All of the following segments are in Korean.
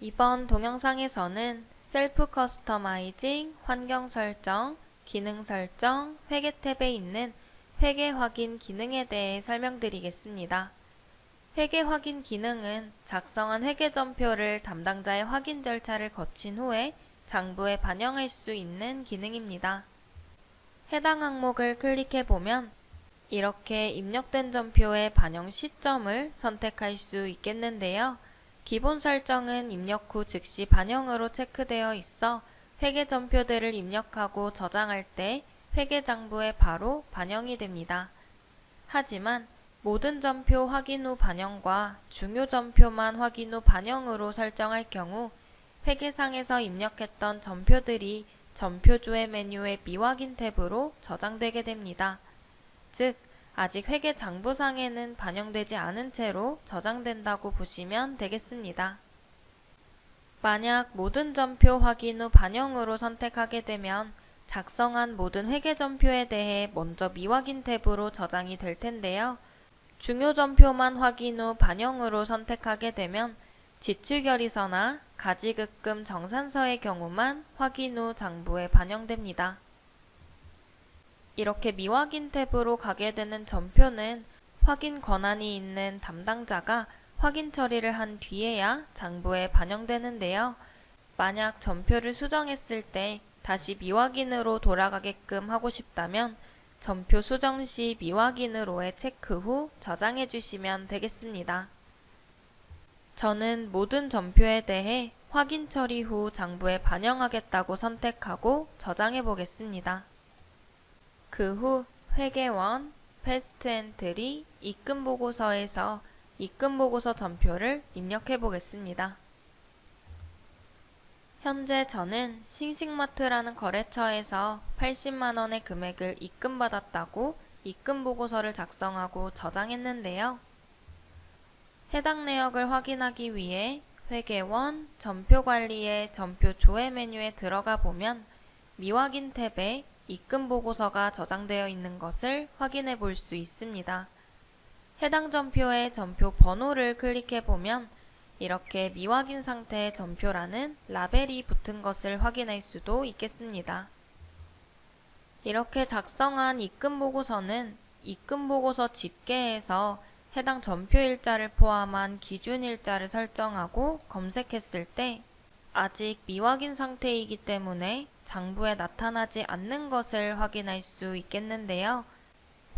이번 동영상에서는 셀프 커스터마이징, 환경 설정, 기능 설정, 회계 탭에 있는 회계 확인 기능에 대해 설명드리겠습니다. 회계 확인 기능은 작성한 회계 전표를 담당자의 확인 절차를 거친 후에 장부에 반영할 수 있는 기능입니다. 해당 항목을 클릭해 보면 이렇게 입력된 전표의 반영 시점을 선택할 수 있겠는데요. 기본 설정은 입력 후 즉시 반영으로 체크되어 있어 회계 전표들을 입력하고 저장할 때 회계 장부에 바로 반영이 됩니다. 하지만 모든 전표 확인 후 반영과 중요 전표만 확인 후 반영으로 설정할 경우 회계상에서 입력했던 전표들이 전표 조회 메뉴의 미확인 탭으로 저장되게 됩니다. 즉, 아직 회계 장부상에는 반영되지 않은 채로 저장된다고 보시면 되겠습니다. 만약 모든 전표 확인 후 반영으로 선택하게 되면 작성한 모든 회계 전표에 대해 먼저 미확인 탭으로 저장이 될 텐데요. 중요 전표만 확인 후 반영으로 선택하게 되면 지출 결의서나 가지급금 정산서의 경우만 확인 후 장부에 반영됩니다. 이렇게 미확인 탭으로 가게 되는 전표는 확인 권한이 있는 담당자가 확인 처리를 한 뒤에야 장부에 반영되는데요. 만약 전표를 수정했을 때 다시 미확인으로 돌아가게끔 하고 싶다면 전표 수정 시 미확인으로의 체크 후 저장해 주시면 되겠습니다. 저는 모든 전표에 대해 확인 처리 후 장부에 반영하겠다고 선택하고 저장해 보겠습니다. 그 후 회계원, 패스트 엔트리, 입금 보고서에서 입금 보고서 전표를 입력해 보겠습니다. 현재 저는 싱싱마트라는 거래처에서 80만원의 금액을 입금받았다고 입금 보고서를 작성하고 저장했는데요. 해당 내역을 확인하기 위해 회계원, 전표 관리의 전표 조회 메뉴에 들어가 보면 미확인 탭에 입금 보고서가 저장되어 있는 것을 확인해 볼 수 있습니다. 해당 전표의 전표 번호를 클릭해 보면 이렇게 미확인 상태의 전표라는 라벨이 붙은 것을 확인할 수도 있겠습니다. 이렇게 작성한 입금 보고서는 입금 보고서 집계에서 해당 전표 일자를 포함한 기준 일자를 설정하고 검색했을 때 아직 미확인 상태이기 때문에 장부에 나타나지 않는 것을 확인할 수 있겠는데요.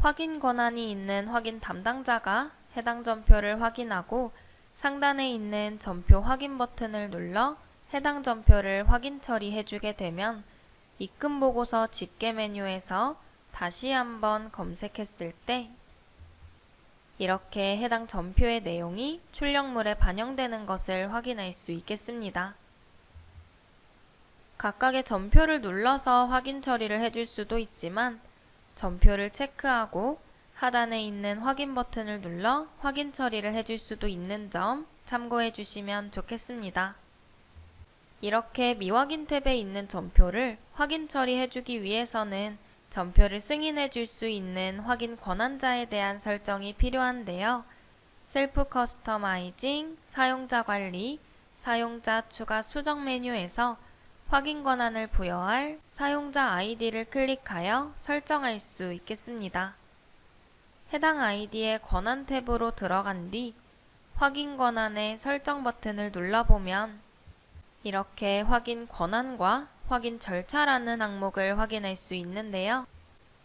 확인 권한이 있는 확인 담당자가 해당 전표를 확인하고 상단에 있는 전표 확인 버튼을 눌러 해당 전표를 확인 처리해 주게 되면 입금 보고서 집계 메뉴에서 다시 한번 검색했을 때 이렇게 해당 전표의 내용이 출력물에 반영되는 것을 확인할 수 있겠습니다. 각각의 전표를 눌러서 확인 처리를 해줄 수도 있지만 전표를 체크하고 하단에 있는 확인 버튼을 눌러 확인 처리를 해줄 수도 있는 점 참고해 주시면 좋겠습니다. 이렇게 미확인 탭에 있는 전표를 확인 처리해 주기 위해서는 전표를 승인해 줄 수 있는 확인 권한자에 대한 설정이 필요한데요. 셀프 커스터마이징, 사용자 관리, 사용자 추가 수정 메뉴에서 확인 권한을 부여할 사용자 아이디를 클릭하여 설정할 수 있겠습니다. 해당 아이디의 권한 탭으로 들어간 뒤 확인 권한의 설정 버튼을 눌러보면 이렇게 확인 권한과 확인 절차라는 항목을 확인할 수 있는데요.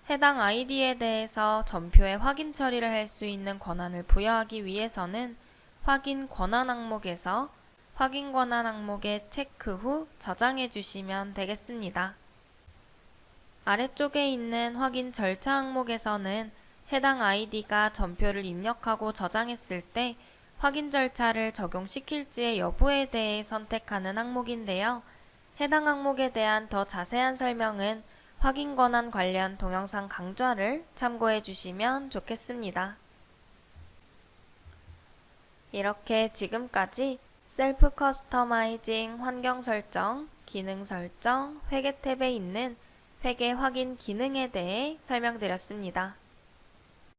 해당 아이디에 대해서 전표의 확인 처리를 할 수 있는 권한을 부여하기 위해서는 확인 권한 항목에서 확인 권한 항목에 체크 후 저장해 주시면 되겠습니다. 아래쪽에 있는 확인 절차 항목에서는 해당 아이디가 전표를 입력하고 저장했을 때 확인 절차를 적용시킬지의 여부에 대해 선택하는 항목인데요. 해당 항목에 대한 더 자세한 설명은 확인 권한 관련 동영상 강좌를 참고해 주시면 좋겠습니다. 이렇게 지금까지 셀프 커스터마이징 환경 설정, 기능 설정, 회계 탭에 있는 회계 확인 기능에 대해 설명드렸습니다.